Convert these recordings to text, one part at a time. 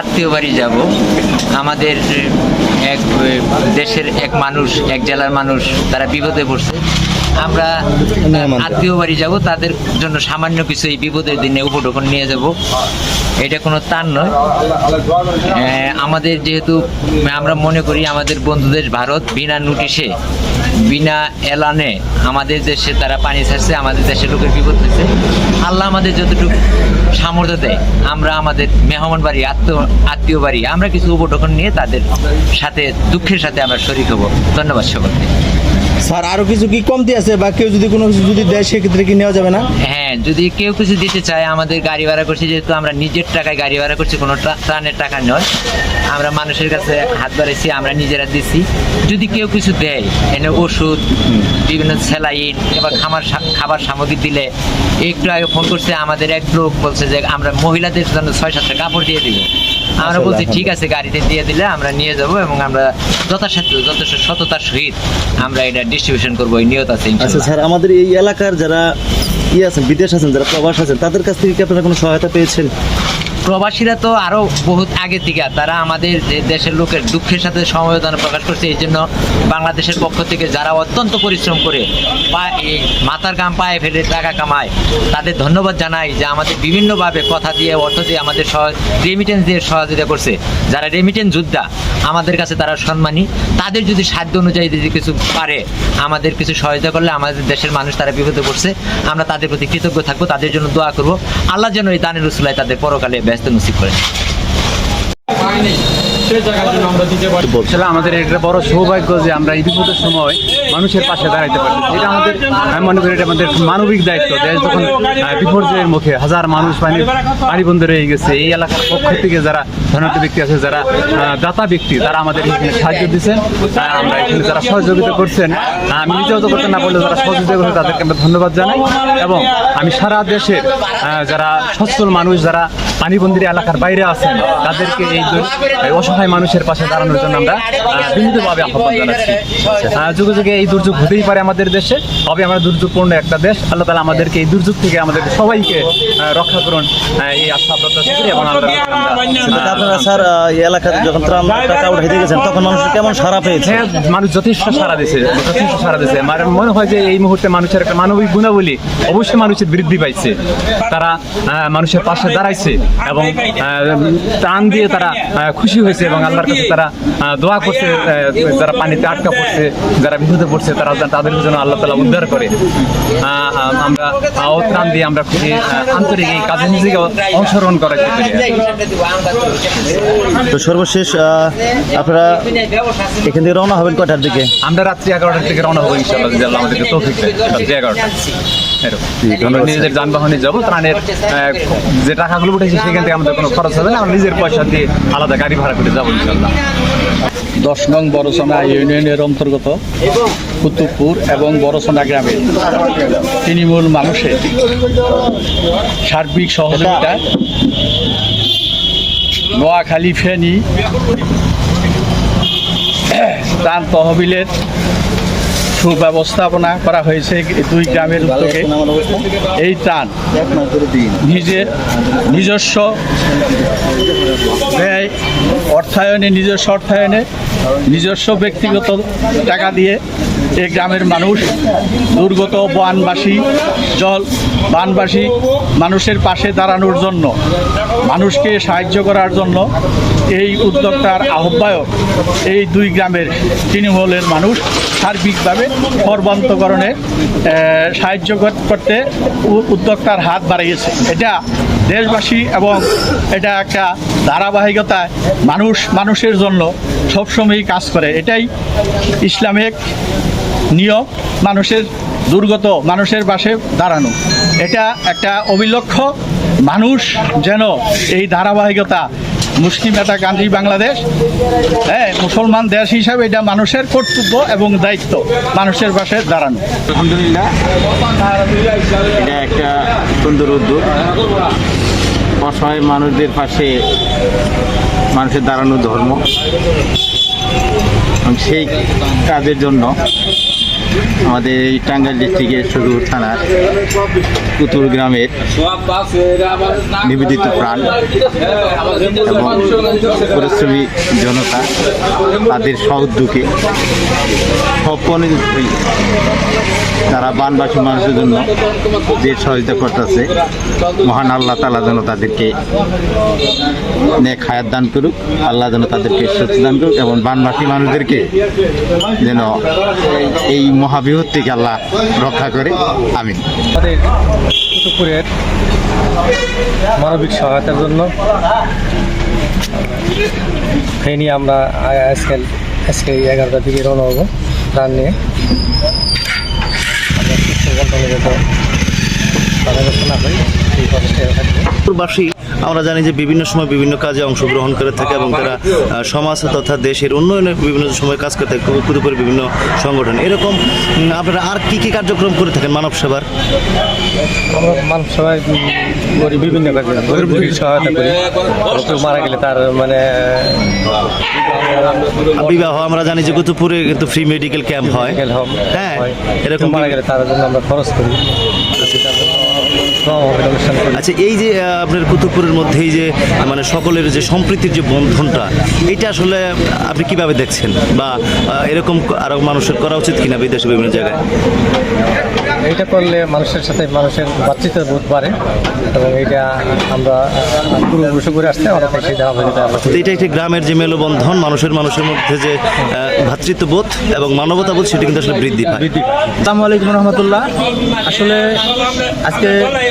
আত্মীয় বাড়ি যাব। আমাদের এক দেশের এক মানুষ এক জেলার মানুষ তারা বিপদে পড়ছে। আমরা আত্মীয় বাড়ি যাব তাদের জন্য সামান্য কিছু এই বিপদের দিনে উপঢৌকন নিয়ে যাব। এটা কোনো তার নয়। আমাদের যেহেতু আমরা মনে করি আমাদের বন্ধু দেশ ভারত বিনা নোটিশে বিনা এলানে আমাদের দেশে তারা পানি ছাড়ছে, আমাদের দেশের লোকের বিপদ হয়েছে। আল্লাহ আমাদের যতটুকু সামর্থ্য দেয়, আমরা আমাদের মেহমান বাড়ি আত্ম আত্মীয় বাড়ি, আমরা কিছু উপটকন নিয়ে তাদের সাথে, দুঃখের সাথে আমরা শরিক হব। ধন্যবাদ সকলকে। স্যার আরও কিছু কি কমতি আছে বা কেউ যদি কোনো কিছু যদি দেয়, সেক্ষেত্রে কি নেওয়া যাবে না? হ্যাঁ যদি কেউ কিছু দিতে চায়, আমাদের গাড়ি ভাড়া করছি, যেহেতু আমরা নিজের টাকায় গাড়ি ভাড়া করছি, কোনো ত্রাণের টাকা নয়। আমরা মানুষের কাছে হাত বাড়াইছি, আমরা নিজেরা দিচ্ছি যদি কেউ কিছু দেয়, এনে ওষুধ, বিভিন্ন স্যালাইন এবার খাবার সা- খাবার সামগ্রী দিলে, একটু আগে ফোন করছে, আমাদের এক লোক বলছে যে, আমরা মহিলাদের জন্য ছয় সাতটা কাপড় দিয়ে দিব। আমরা বলছি ঠিক আছে গাড়িতে দিয়ে দিলে আমরা নিয়ে যাব এবং আমরা যথাসাধ্য যথেষ্ট সততার সহিত আমরা এটা ডিস্ট্রিবিউশন করব এই নিয়ত আছে আচ্ছা স্যার আমাদের এই এলাকার যারা ইয়ে আছেন বিদেশ আছেন যারা প্রবাস আছেন তাদের কাছ থেকে কি আপনারা কোনো সহায়তা পেয়েছেন? প্রবাসীরা তো আরও বহুত আগে থেকে তারা আমাদের দেশের লোকের দুঃখের সাথে সমবেদনা প্রকাশ করছে, এই জন্য বাংলাদেশের পক্ষ থেকে যারা অত্যন্ত পরিশ্রম করে পা- মাথার গাম পায়ে ফেলে টাকা কামায়, তাদের ধন্যবাদ জানাই যে আমাদের বিভিন্নভাবে কথা দিয়ে, অর্থ দিয়ে আমাদের রেমিটেন্স দিয়ে সহযোগিতা করছে। যারা রেমিটেন্স যোদ্ধা, আমাদের কাছে তারা সম্মানী। তাদের যদি সাধ্য অনুযায়ী যদি কিছু পারে, আমাদের কিছু সহায়তা করলে আমাদের দেশের মানুষ তারা বিপদে পড়ছে। আমরা তাদের প্রতি কৃতজ্ঞ থাকব, তাদের জন্য দোয়া করব। আল্লাহ যেন এই দানের রসুলাই তাদের পরকালে ব্যস্ত নসিব করেন আমাদের এটা বড় সৌভাগ্য যে আমরা এই বিপদের সময় মানুষের পাশে দাঁড়াইতে পারি এটা আমাদের, আমি মনে করি এটা আমাদের মানবিক দায়িত্ব। দেশ যখন বিপর্যয়ের মুখে হাজার মানুষ পানি পানি বন্ধ রয়ে গেছে, এই এলাকার পক্ষ থেকে যারা ধনাত্ম ব্যক্তি আছে যারা দাতা ব্যক্তি তারা আমাদের এখানে সাহায্য দিচ্ছেন। আমরা এখানে যারা সহযোগিতা করছেন আমি নিজেও তো করতে না বললে যারা সহযোগিতা করছেন তাদেরকে আমরা ধন্যবাদ জানাই। এবং আমি সারা দেশের যারা সচ্ছল মানুষ যারা পানিবন্দির এলাকার বাইরে আছেন তাদেরকে এই অসহায় মানুষের পাশে দাঁড়ানোর জন্য আমরা বিনীতভাবে আহ্বান জানাচ্ছি। যুগে যুগে এই দুর্যোগ হতেই পারে আমাদের দেশে তবে আমরা দুর্যোগপূর্ণ একটা দেশ। আল্লাহ তালা আমাদেরকে এই দুর্যোগ থেকে আমাদের সবাইকে রক্ষা করুন এই আশা প্রত্যাশা করি এবং আমরা, স্যার এই এলাকাতে যখন ত্রাণ টাকা উঠাইতে গেছেন তখন মানুষ কেমন সারা পেয়েছে? হ্যাঁ মানুষ যথেষ্ট সারা দিছে যথেষ্ট সারা দিছে আমার মনে হয় যে এই মুহূর্তে মানুষের একটা মানবিক গুণাবলী অবশ্যই মানুষের বৃদ্ধি পাইছে। তারা মানুষের পাশে দাঁড়াইছে এবং ত্রাণ দিয়ে তারা খুশি হয়েছে এবং আল্লাহর কাছে তারা দোয়া করছে যারা পানিতে আটকা পড়ছে যারা বিপদে পড়ছে তারা তাদের জন্য আল্লাহ তালা উদ্ধার করে। আমরা ত্রাণ দিয়ে আমরা খুবই আন্তরিক এই কাজে নিজেকে অংশগ্রহণ করাইতে পারি তো সর্বশেষ আপনারা এখান থেকে রওনা হবেন কটার দিকে? আমরা রাত্রি এগারোটার থেকে রওনা হব ইনশাল্লাহ যদি আল্লাহ আমাদেরকে তৌফিক দেয়। রাত্রি এগারোটা। আমরা নিজেদের যানবাহনে যাব ত্রাণের যে টাকাগুলো উঠেছে সেখান থেকে আমাদের কোনো খরচ হবে না আমরা নিজের পয়সা দিয়ে আলাদা গাড়ি ভাড়া করে যাব ইনশাল্লাহ দশ নং বড়সোনা ইউনিয়নের অন্তর্গত কুতুবপুর এবং বড়সোনা গ্রামের তৃণমূল মানুষের সার্বিক সহযোগিতা নোয়াখালী ফেনী, ত্রাণ তহবিলের সুব্যবস্থাপনা করা হয়েছে দুই গ্রামের উদ্যোগে। এই ত্রাণ নিজের নিজস্ব ব্যয়, অর্থায়নে, নিজস্ব অর্থায়নে, নিজস্ব ব্যক্তিগত টাকা দিয়ে এই গ্রামের মানুষ, দুর্গত বানবাসী, জল বানবাসী মানুষের পাশে দাঁড়ানোর জন্য, মানুষকে সাহায্য করার জন্য এই উদ্যোক্তার আহ্বায়ক এই দুই গ্রামের তৃণমূলের মানুষ সার্বিকভাবে সর্বান্তকরণে সাহায্য করতে উদ্যোক্তার হাত বাড়িয়েছে। এটা দেশবাসী এবং এটা একটা ধারাবাহিকতায় মানুষ, মানুষের জন্য সবসময়ই কাজ করে। এটাই ইসলামিক নিয়ম মানুষের, দুর্গত মানুষের পাশে দাঁড়ানো। এটা একটা অবিলক্ষ মানুষ যেন এই ধারাবাহিকতা, মুসলিম একটা গান্ধী বাংলাদেশ হ্যাঁ মুসলমান দেশ হিসাবে এটা মানুষের কর্তব্য এবং দায়িত্ব, মানুষের পাশে দাঁড়ানো। এটা একটা সুন্দর উদ্যোগ। অসহায় মানুষদের পাশে মানুষের দাঁড়ানো ধর্ম। সেই কাজের জন্য আমাদের এই টাঙ্গাইল ডিস্ট্রিক্টের সদর থানার কুতুর গ্রামের নিবেদিত প্রাণ এবং পরিশ্রমী জনতা, তাদের সহদ্যোগে সপনে তারা বানবাসী মানুষের জন্য যে সহযোগিতা করতেছে, মহান আল্লাহ তালা যেন তাদেরকে হায়াত দান করুক, আল্লাহ যেন তাদেরকে সুস্থ দান করুক এবং বানবাসী মানুষদেরকে যেন এই মহাবিপদ থেকে আল্লাহ রক্ষা করে। আমি আমাদের কুতুবপুরের মানবিক সহায়তার জন্য ফেনি আমরা আজকে আজকে এগারোটার দিকে রওনা হব প্রাণ নিয়ে। আমরা সুস্থ না হই সেই প্রচেষ্টায় থাকব। কুতুবপুরবাসী আমরা জানি যে বিভিন্ন সময় বিভিন্ন কাজে অংশগ্রহণ করে থাকে এবং তারা সমাজ তথা দেশের উন্নয়নে বিভিন্ন সময় কাজ করে থাকে কুতুবপুরের বিভিন্ন সংগঠন। এরকম আপনারা আর কি কি কার্যক্রম করে থাকেন মানব সেবার? উম, করি বিভিন্ন কাজে গরিব সহায়তা করি। কেউ মারা গেলে তার মানে বিবাহ আমরা জানি যে কুতুবপুরে কিন্তু ফ্রি মেডিকেল ক্যাম্প হয়। হ্যাঁ, এরকম মারা গেলে তার জন্য আমরা খরচ করি তার জন্য সমাবেশ অনুষ্ঠান করি আচ্ছা এই যে আপনার কুতুবপুরের মধ্যেই যে মানে সকলের যে সম্প্রীতির যে বন্ধনটা, এটা আসলে আপনি কীভাবে দেখছেন? বা এরকম আরও মানুষের করা উচিত কিনা বিদেশে বিভিন্ন জায়গায়? এইটা করলে মানুষের সাথে মানুষের বাতচিতের বোধ বাড়ে এবং এইটা আমরা পূর্বপুরুষ করে আসতে তাই সেই ধারাবাহিকতা এটা একটি গ্রামের যে মেলবন্ধন মানুষের মানুষের মধ্যে যে আহ, ভ্রাতৃত্ববোধ এবং মানবতাবোধ সেটা কিন্তু আসলে বৃদ্ধি পায়। আসসালামু আলাইকুম রহমতুল্লাহ। আসলে আজকে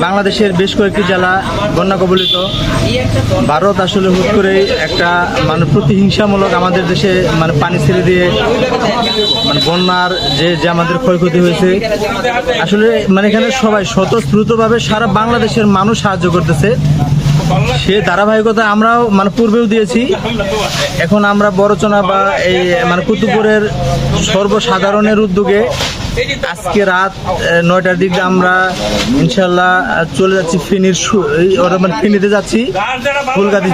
বাংলাদেশের বেশ কয়েকটি জেলা বন্যা কবলিত ভারত আসলে হুট করে একটা মানে প্রতিহিংসামূলক আমাদের দেশে মানে পানি ছেড়ে দিয়ে মানে বন্যার যে যে আমাদের ক্ষয়ক্ষতি হয়েছে আসলে মানে এখানে সবাই স্বতঃস্ফূর্তভাবে সারা বাংলাদেশের মানুষ সাহায্য করতেছে। সে ধারাবাহিকতা আমরাও মানে পূর্বেও দিয়েছি। এখন আমরা বড়চনা বা এই মানে কুতুবপুরের সর্বসাধারণের উদ্যোগে আজকে রাত নয়টার দিকে আমরা ইনশাল্লাহ চলে যাচ্ছি ফেনীর মানে ফেনীতে যাচ্ছি। ফুলগাজি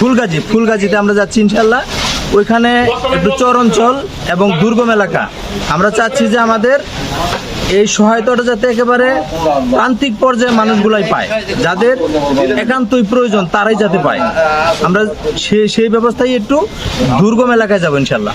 ফুলগাজি। ফুলগাজিতে আমরা যাচ্ছি ইনশাল্লাহ ওইখানে একটু চর অঞ্চল এবং দুর্গম এলাকা। আমরা চাচ্ছি যে আমাদের এই সহায়তাটা যাতে একেবারে প্রান্তিক পর্যায়ে মানুষগুলাই পায়, যাদের একান্তই প্রয়োজন তারাই যাতে পায়। আমরা সেই ব্যবস্থায় একটু দুর্গম এলাকায় যাব ইনশাল্লাহ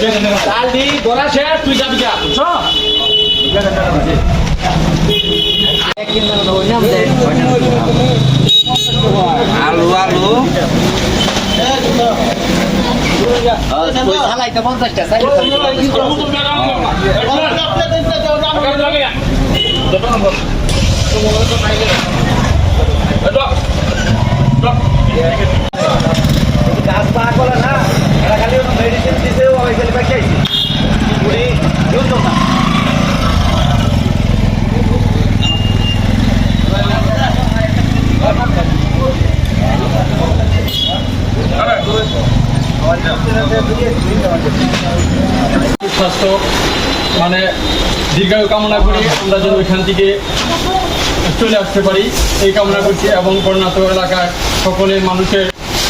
ডাল দি গোড়া শেষ তুই যাবি যা আলু আলু পঞ্চাশটা গাছ পা করে না স্বাস্থ্য মানে দীর্ঘায়ু কামনা করি আমরা যেন ওইখান থেকে চলে আসতে পারি। এই কামনা করছি এবং বন্যাত এলাকায় সকলে মানুষের